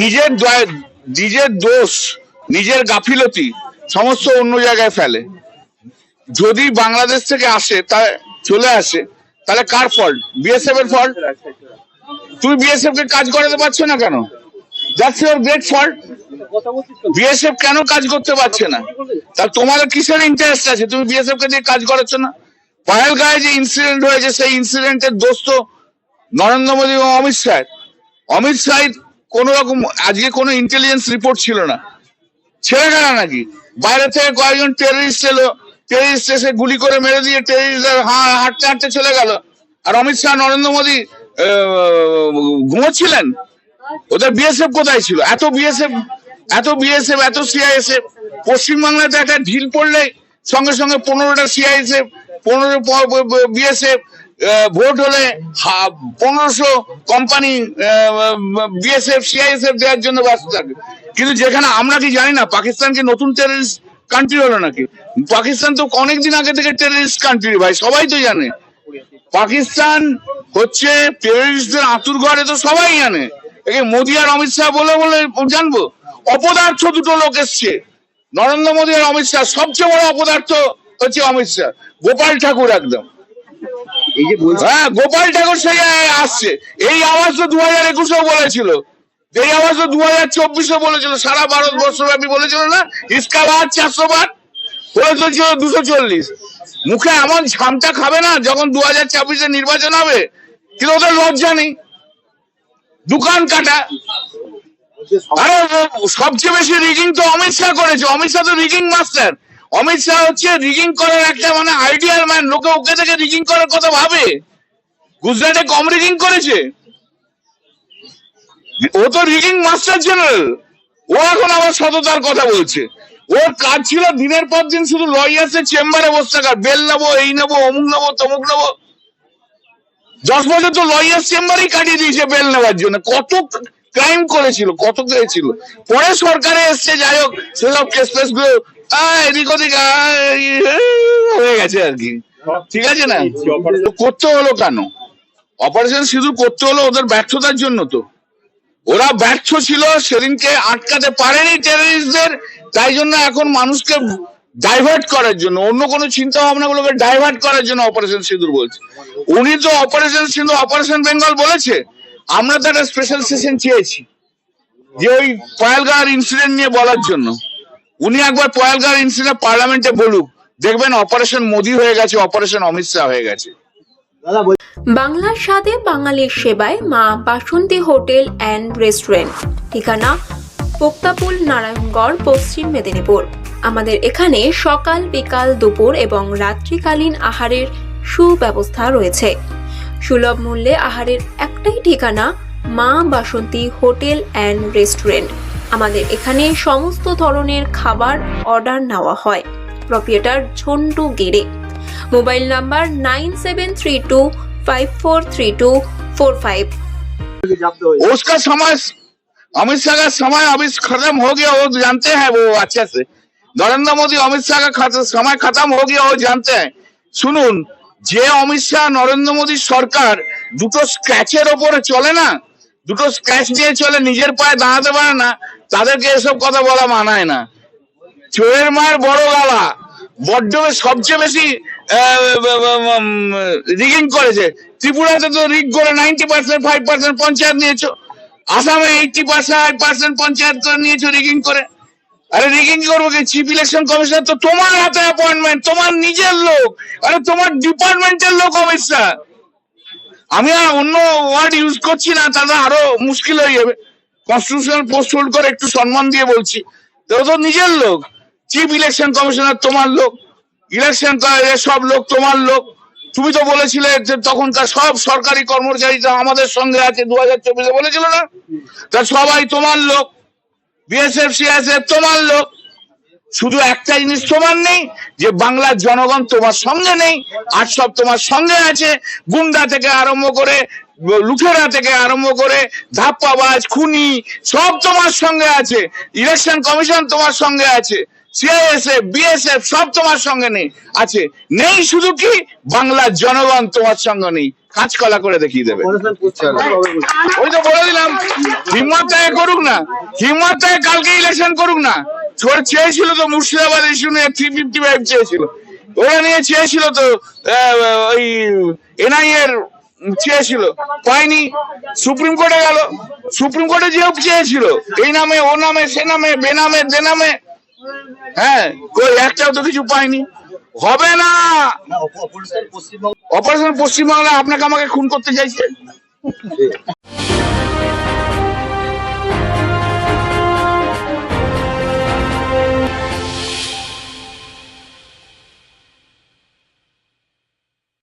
নিজের নিজের দোষ, নিজের গাফিলতি সমস্ত অন্য জায়গায় ফেলে। যদি বাংলাদেশ থেকে আসে, তা চলে আসে, তাহলে কার ফল্ট বিএসএফ এর ফল্ট তুমি বিএসএফ কে কাজ করাতে পারছ না কেন? That's your great fault BSF কেন কাজ করতে পারছে না? তা তোমাদের কিসের ইন্টারেস্ট আছে? তুমি বিএসএফ কে দিয়ে কাজ করাচ্ছ না? পাহেলগাঁয়ে যে ইনসিডেন্ট হয়েছে, সেই ইনসিডেন্টের দোষ তো নরেন্দ্র মোদী এবং অমিত শাহ। অমিত শাহ কোন রকম, আজকে কোনো ইন্টেলিজেন্স রিপোর্ট ছিল না। ছেড়ে গেল নাকি? বাইরে থেকে কয়েকজন টেরিস্ট এলো টেরিস্ট এসে গুলি করে মেরে দিয়ে টেররিস্ট হাঁটতে হাঁটতে চলে গেল। আর অমিত শাহ, নরেন্দ্র মোদী ঘুমোচ্ছিলেন? ওদের বিএসএফ কোথায় ছিল? এত বিএসএফ এত বিএসএফ এত সিআইএসএফ পশ্চিমবাংলাতে একটা ঢিল পড়লে সঙ্গে সঙ্গে পনেরোটা সিআইএসএফ পনেরো বিএসএফ ভোট হলে পনেরোশো কোম্পানি বিএসএফ সিআইএসএফ দেওয়ার জন্য ব্যস্ত থাকে। কিন্তু যেখানে আমরা কি জানি না পাকিস্তানকে নতুন টেররিস্ট কান্ট্রি হলো নাকি? পাকিস্তান তো অনেকদিন আগে থেকে টেররিস্ট কান্ট্রি ভাই, সবাই তো জানে। পাকিস্তান হচ্ছে টেররিস্টদের আতুর ঘরে তো সবাই জানে। একে মোদি আর অমিত শাহ বলে বলে জানব? অপদার্থ দুটো লোক এসছে। নরেন্দ্র মোদী আর অমিত শাহ, সবচেয়ে বড় অপদার্থ হচ্ছে অমিত শাহ। গোপাল ঠাকুর একদম। এই যে হ্যাঁ গোপাল ঠাকুর সেই আসছে। এই আওয়াজ তো দু হাজার একুশেও বলেছিল। এই আওয়াজ তো দু হাজার চব্বিশে বলেছিল। সারা ভারতবর্ষ ব্যাপী বলেছিল না ইসকা বাদ চারশো বার হয়ে ছিল দুশো চল্লিশ। মুখে এমন ঝামটা খাবে না, যখন দু হাজার ছাব্বিশে নির্বাচন হবে কিন্তু ওদের লজ্জা নেই। দোকান কাটা। আরে সবচেয়ে বেশি রিগিং তো অমিত শাহ করেছে। অমিত শাহ তো রিগিং মাস্টার অমিত শাহ হচ্ছে রিগিং করার একটা মানে আইডিয়াল ম্যান লোকে ওকে থেকে রিগিং করার কথা ভাবে। গুজরাটে কম রিগিং করেছে। ও তো রিগিং মাস্টার জেনারেল ও এখন আবার সততার কথা বলছে। ওর কাজ ছিল দিনের পর দিন শুধু লয়ার্সের চেম্বারে বসে থাকার বেল নেব, এই নেব, অমুক নেব, তমুক নেব। দশ বছর তো লয়ার্স চেম্বারেই কাটিয়ে দিয়েছে বেল নেওয়ার জন্য। কত ক্রাইম করেছিল, কত করেছিল পরে সরকারে এসছে, যাই হোক সেসব কেস ফেসগুলো এদিক ওদিক হয়ে গেছে আর কি। ঠিক আছে না? করতে হলো কেন? অপারেশন সিঁদুর করতে হলো ওদের ব্যর্থতার জন্য তো। ওরা ব্যর্থ ছিল, সেদিনকে আটকাতে পারেনি টেররিস্টদের তাই জন্য এখন মানুষকে ডাইভার্ট করার জন্য, অন্য কোনো চিন্তা ভাবনা গুলোকে ডাইভার্ট করার জন্য অপারেশন সিঁদুর বলছে। উনি তো অপারেশন সিঁদুর অপারেশন বেঙ্গল বলেছে, আমরা তো একটা স্পেশাল সেশন চেয়েছি। যে ওই পয়ালগাঁর ইনসিডেন্ট নিয়ে বলার জন্য। উনি একবার পয়ালগাঁর ইনসিডেন্ট পার্লামেন্টে বলুক, দেখবেন অপারেশন মোদি হয়ে গেছে, অপারেশন অমিত শাহ হয়ে গেছে। বাংলার স্বাদে বাঙালির সেবায় মা বাসন্তী হোটেল অ্যান্ড রেস্টুরেন্ট। ঠিকানা পোক্তাপুল নারায়ণগড়, পশ্চিম মেদিনীপুর। আমাদের এখানে সকাল, বিকাল, দুপুর এবং রাত্রিকালীন আহারের সুব্যবস্থা রয়েছে। সুলভ মূল্যে আহারের একটাই ঠিকানা মা বাসন্তী হোটেল অ্যান্ড রেস্টুরেন্ট। আমাদের এখানে সমস্ত ধরনের খাবার অর্ডার নেওয়া হয় প্রপিয়েটার ঝন্টু গেড়ে mobile number nine seven three two five four three two four five जब्त हो उसका समय अमित शाह का समय अभी खत्म हो गया वो जानते हैं वो अच्छे से नरेंद्र मोदी अमित शाह का खत- समय खत्म हो गया वो जानते हैं শুনুন যে অমিত শাহ নরেন্দ্র মোদী সরকার দুটো স্ক্র্যাচের ওপরে চলে না দুটো স্ক্র্যাচ দিয়ে চলে, নিজের পায়ে দাঁড়াতে পারে না, তাদেরকে এসব কথা বলা মানায় না। চোরের মায়ের বড় গালা। বড্ড সবচেয়ে বেশি রিগিং করেছে ত্রিপুরাতে তো রিগ করে ninety percent five percent panchayat নিয়েছো। আসামে এইটি পার্সেন্ট পার্সেন্ট পঞ্চায়েত নিয়েছো রিগিং করে। আরে রিগিং করব কি? চিফ ইলেকশন কমিশনার তো তোমার হাতে অ্যাপয়েন্টমেন্ট তোমার নিজের লোক, আরে তোমার ডিপার্টমেন্টের লোক, অমিত শাহ। আমি আর অন্য ওয়ার্ড ইউজ করছি না, তাহলে আরও মুশকিল হয়ে যাবে। কনস্টিটিউশনাল পোস্ট হোল্ড করে একটু সম্মান দিয়ে বলছি। তো তো নিজের লোক। চিফ ইলেকশন কমিশনার তোমার লোক। ইলেকশন সব লোক, তোমার লোক। তুমি তো বলেছিলে যে তখনকার সব সরকারি কর্মচারীরা আমাদের সঙ্গে আছে দু হাজার চব্বিশে বলেছিল না? তা সবাই তোমার লোক। বিএসএফ সিএসএফ তোমার লোক। শুধু একটা জিনিস তোমার নেই যে বাংলার জনগণ তোমার সঙ্গে নেই আর সব তোমার সঙ্গে আছে। গুন্ডা থেকে আরম্ভ করে লুঠেরা থেকে আরম্ভ করে ধাপ্পাবাজ খুনি সব তোমার সঙ্গে আছে। ইলেকশন কমিশন তোমার সঙ্গে আছে। সিআইএসএফ বিএসএফ সব তোমার সঙ্গে নেই আছে। নেই শুধু কি? বাংলার জনগণ তোমার সঙ্গে নেই। কাঁচকলা করে দেখিয়ে দেবে? ওই তো বলে দিলাম। হিম্মত করুক না। হিম্মত কালকে ইলেকশন করুক না। ওরা চেয়েছিল তো মুর্শিদাবাদ ইস্যু নিয়ে থ্রি ফিফটি ফাইভ চেয়েছিল। ওরা নিয়ে চেয়েছিল তো ওই এনআই এর চেয়েছিল। পায়নি সুপ্রিম কোর্টে গেল। সুপ্রিম কোর্টে যেও চেয়েছিল। এই নামে ও নামে সে নামে বেনামে দেনামে হ্যাঁ কই একটাও তো কিছু পায়নি হবে না! অপারেশন পশ্চিমবাংলা আপনাকে আমাকে খুন করতে চাইছে।